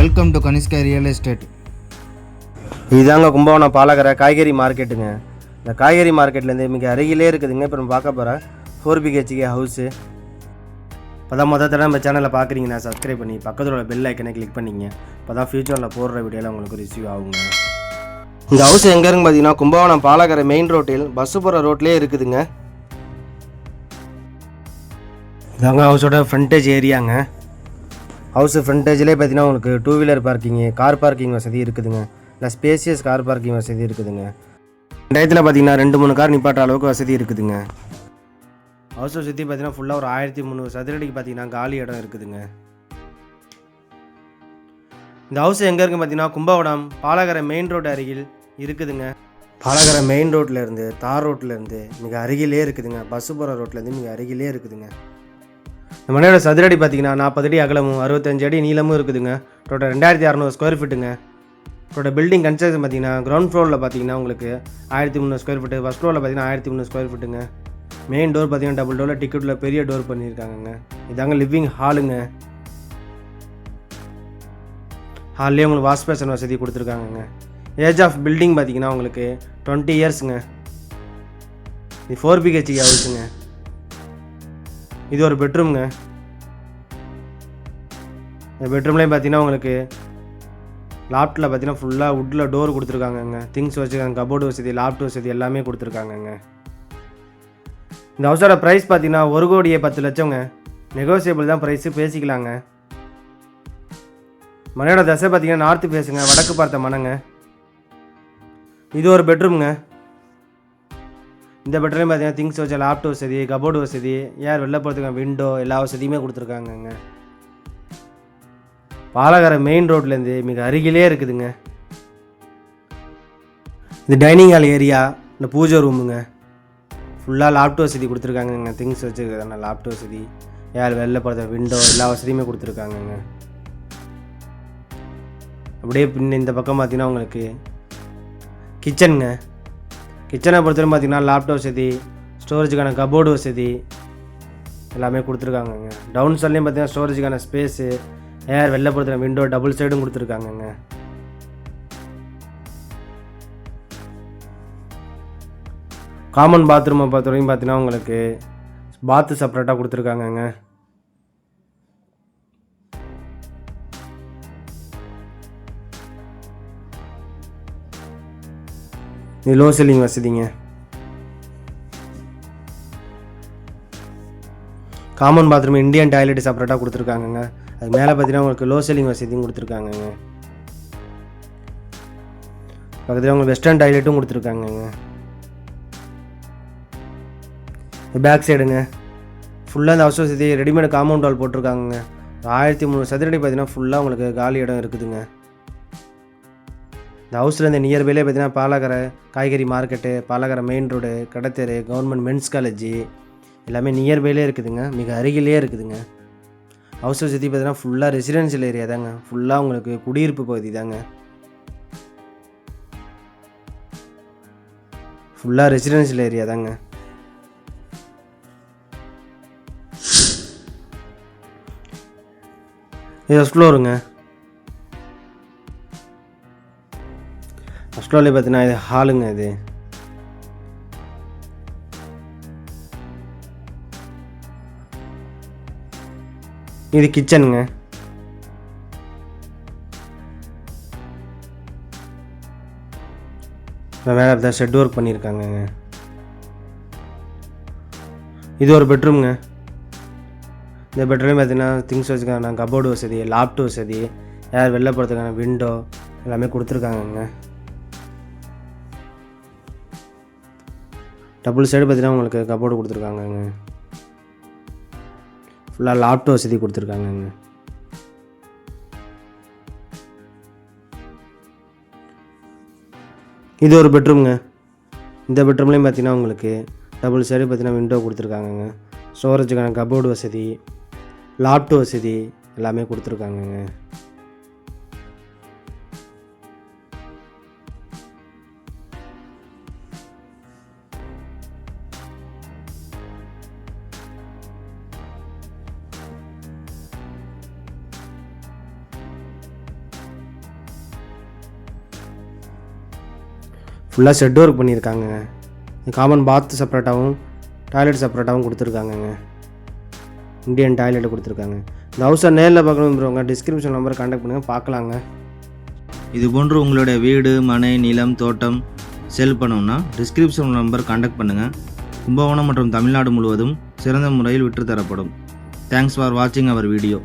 Welcome to Kanishka real estate இதுதாங்க கும்பகோணம் பாலகரை காய்கறி மார்க்கெட்டுங்க. இந்த காய்கறி மார்க்கெட்லேருந்து மிக அருகிலே இருக்குதுங்க. இப்போ நம்ம பார்க்க போகிற ஃபோர் பிஹெச்கே ஹவுஸு இப்போ தான் மொதல் தடவை நம்ம சேனலை பார்க்குறீங்கன்னா சப்ஸ்கிரைப் பண்ணி பக்கத்தில் உள்ள பெல் ஐக்கனை கிளிக் பண்ணிங்க. இப்போ தான் ஃபியூச்சரில் போடுற வீடியோவில் உங்களுக்கு ரிசீவ் ஆகுங்க. இந்த ஹவுஸ் எங்கே பார்த்தீங்கன்னா கும்பகோணம் பாலகரை மெயின் ரோட்டில் பஸ்ஸு போகிற ரோட்லேயே இருக்குதுங்க. இதாங்க ஹவுஸோட ஃப்ரண்டேஜ் ஏரியாங்க ஹவுஸ் ஃப்ரண்டேஜ்லேயே பார்த்தீங்கன்னா உங்களுக்கு two wheeler parking car parking வசதி இருக்குதுங்க. இல்லை ஸ்பேசியஸ் கார் பார்க்கிங் வசதி இருக்குதுங்க. டயத்தில் பார்த்தீங்கன்னா ரெண்டு மூணு கார் நிப்பாட்டுற அளவுக்கு வசதி இருக்குதுங்க. ஹவுஸை சுற்றி பார்த்தீங்கன்னா ஃபுல்லாக ஒரு ஆயிரத்தி முந்நூறு சதுரடிக்கு பார்த்தீங்கன்னா காலி இடம் இருக்குதுங்க. இந்த ஹவுஸ் எங்கே இருக்குன்னு பார்த்தீங்கன்னா கும்பகோணம் பாலகரை மெயின் ரோடு அருகில் இருக்குதுங்க. பாலகரை மெயின் ரோட்டில் இருந்து தார் ரோட்டில் இருந்து மிக அருகிலே இருக்குதுங்க. பஸ்ஸு போகிற ரோட்லேருந்து மிக அருகிலே இருக்குதுங்க. இந்த மனையோட சதுரடி பார்த்தீங்கன்னா நாற்பது அடி அகலமும் அறுபத்தஞ்சு அடி நீளமும் இருக்குதுங்க. டோட்டல் ரெண்டாயிரத்தி அறநூறு ஸ்கொயர் ஃபீட்டுங்க டோட்டல் பில்டிங் கன்ஸ்ட்ரக்ஷன் பார்த்தீங்கன்னா கிரவுண்ட் ஃப்ளோரில் பார்த்தீங்கன்னா உங்களுக்கு ஆயிரத்தி முந்நூறு ஸ்கொயர் ஃபீட்டு ஃபஸ்ட் ஃப்ளோரில் பார்த்தீங்கன்னா ஆயிரத்தி முந்நூறு ஸ்கொயர் ஃபீட்டுங்க மெயின் டோர் பார்த்தீங்கன்னா டபுள் டோரில் டிக்கெட்டில் பெரிய டோர் பண்ணியிருக்காங்கங்க. இதாங்க லிவிங் ஹாலுங்க ஹால்லேயே உங்களுக்கு வாஷ் பேஷன் வசதி கொடுத்துருக்காங்கங்க. ஏஜ் ஆஃப் பில்டிங் பார்த்தீங்கன்னா உங்களுக்கு டுவெண்ட்டி இயர்ஸுங்க இது ஃபோர் பிஹெச்கே ஹவுஸுங்க இது ஒரு பெட்ரூம்ங்க இந்த பெட்ரூம்லேயும் பார்த்தீங்கன்னா உங்களுக்கு லாப்டில் பார்த்தீங்கன்னா ஃபுல்லாக வுட்டில் டோர் கொடுத்துருக்காங்கங்க. திங்ஸ் வச்சுருக்காங்க கபோர்டு வசதி லாப்ட் வசதி எல்லாமே கொடுத்துருக்காங்கங்க. இந்த ஹவுஸோட ப்ரைஸ் பார்த்தீங்கன்னா ஒரு கோடியே பத்து லட்சங்க. நெகோசியபிள் தான் ப்ரைஸு பேசிக்கலாங்க. மனையோட தசை பார்த்தீங்கன்னா நார்த்து பேசுங்க வடக்கு பார்த்த மனங்க. இது ஒரு பெட்ரூம்ங்க இந்த பெட்ரோலையும் பார்த்தீங்கன்னா திங்ஸ் வச்ச லேப்டாப் வசதி கபோர்டு வசதி ஏர் வெளில போகிறதுக்கு விண்டோ எல்லா வசதியுமே கொடுத்துருக்காங்கங்க. பாலகரை மெயின் ரோட்லேருந்து மிக அருகிலே இருக்குதுங்க. இது டைனிங் ஹால் ஏரியா இந்த பூஜை ரூமுங்க ஃபுல்லாக லேப்டாப் வசதி கொடுத்துருக்காங்கங்க. திங்ஸ் வச்சுருக்கிறதான லேப்டாப் வசதி யார் வெளில போகிறத விண்டோ எல்லா வசதியுமே கொடுத்துருக்காங்கங்க. அப்படியே பின்ன இந்த பக்கம் பார்த்தீங்கன்னா உங்களுக்கு கிச்சனுங்க கிச்சனை பொறுத்தவரை பார்த்தீங்கன்னா லேப்டாப் வசதி ஸ்டோரேஜுக்கான கபோர்டு வசதி எல்லாமே கொடுத்துருக்காங்கங்க. டவுன் சைட்லேயும் பார்த்தீங்கன்னா ஸ்டோரேஜுக்கான ஸ்பேஸு ஏர் வெளில பொறுத்தவரை விண்டோ டபுள் சைடும் கொடுத்துருக்காங்கங்க. காமன் பாத்ரூமை பொறுத்த வரைக்கும் பார்த்தீங்கன்னா உங்களுக்கு பாத்து செப்பரேட்டாக கொடுத்துருக்காங்கங்க. இது லோ செல்லிங் வசதிங்க காமன் பாத்ரூம் இந்தியன் டாய்லெட் செப்பரேட்டாக கொடுத்துருக்காங்கங்க. அது மேலே பார்த்தீங்கன்னா உங்களுக்கு லோ செல்லிங் வசதியும் கொடுத்துருக்காங்கங்க. பக்கத்தில் உங்களுக்கு வெஸ்டர்ன் டாய்லெட்டும் கொடுத்துருக்காங்கங்க. பேக் சைடுங்க ஃபுல்லாக இந்த ஹவுஸ் வசதி ரெடிமேட் காம்பவுண்ட் வால் போட்டிருக்காங்கங்க. ஆயிரத்தி முந்நூறு சதுரடி பார்த்தீங்கன்னா ஃபுல்லாக உங்களுக்கு காலி இடம் இருக்குதுங்க. இந்த ஹவுஸில் இந்த நியர்பைலே பார்த்தீங்கன்னா பாலகரை காய்கறி மார்க்கெட்டு பாலகரை மெயின் ரோடு கடத்தெரு கவர்மெண்ட் மென்ஸ் காலேஜ் எல்லாமே நியர்பைலே இருக்குதுங்க. மிக அருகிலே இருக்குதுங்க. ஹவுஸ் சுற்றி பார்த்தீங்கன்னா ஃபுல்லாக ரெசிடென்ஷியல் ஏரியா தாங்க. ஃபுல்லாக உங்களுக்கு குடியிருப்பு பகுதி தாங்க. ஃபுல்லாக ரெசிடென்ஷியல் ஏரியா தாங்க. இது ஃபஸ்ட் ஃப்ளோருங்க ஃபஸ்ட் ஃப்ளோர்லேயே பார்த்தீங்கன்னா இது ஹாலுங்க இது. இது கிச்சனுங்க வேறு தான் ஷெட் ஒர்க் பண்ணியிருக்காங்கங்க இது ஒரு பெட்ரூம்ங்க இந்த பெட்ரூம் பார்த்தீங்கன்னா திங்ஸ் வச்சுக்கான கபோர்டு வசதி லாப்டு வசதி யார் வெளில போகிறதுக்கான விண்டோ எல்லாமே கொடுத்துருக்காங்கங்க. டபுள் சைடு பார்த்தீங்கன்னா உங்களுக்கு கபோர்டு கொடுத்துருக்காங்கங்க. ஃபுல்லாக லாப்டாப் வசதி கொடுத்துருக்காங்கங்க. இது ஒரு பெட்ரூம்ங்க இந்த பெட்ரூம்லேயும் பார்த்தீங்கன்னா உங்களுக்கு டபுள் சைடு பார்த்தீங்கன்னா விண்டோ கொடுத்துருக்காங்கங்க. ஸ்டோரேஜுக்கான கபோர்டு வசதி லாப்டாப் வசதி எல்லாமே கொடுத்துருக்காங்கங்க. ஃபுல்லாக ஷெட் ஒர்க் பண்ணியிருக்காங்கங்க காமன் பாத் செப்பரேட்டாகவும் டாய்லெட் செப்பரேட்டாகவும் கொடுத்துருக்காங்கங்க. இந்தியன் டாய்லெட் கொடுத்துருக்காங்க. இந்த ஹவுஸை நேரில் பார்க்கணுன்றவங்க டிஸ்கிரிப்ஷன் நம்பர் கான்டாக்ட் பண்ணுங்கள் பார்க்கலாங்க. இது போன்று உங்களுடைய வீடு மனை நிலம் தோட்டம் செல் பண்ணணும்னா டிஸ்கிரிப்ஷன் நம்பர் கான்டாக்ட் பண்ணுங்கள் கும்பகோணம் மற்றும் தமிழ்நாடு முழுவதும் சிறந்த முறையில் விற்றுத்தரப்படும். தேங்க்ஸ் ஃபார் வாட்சிங் அவர் வீடியோ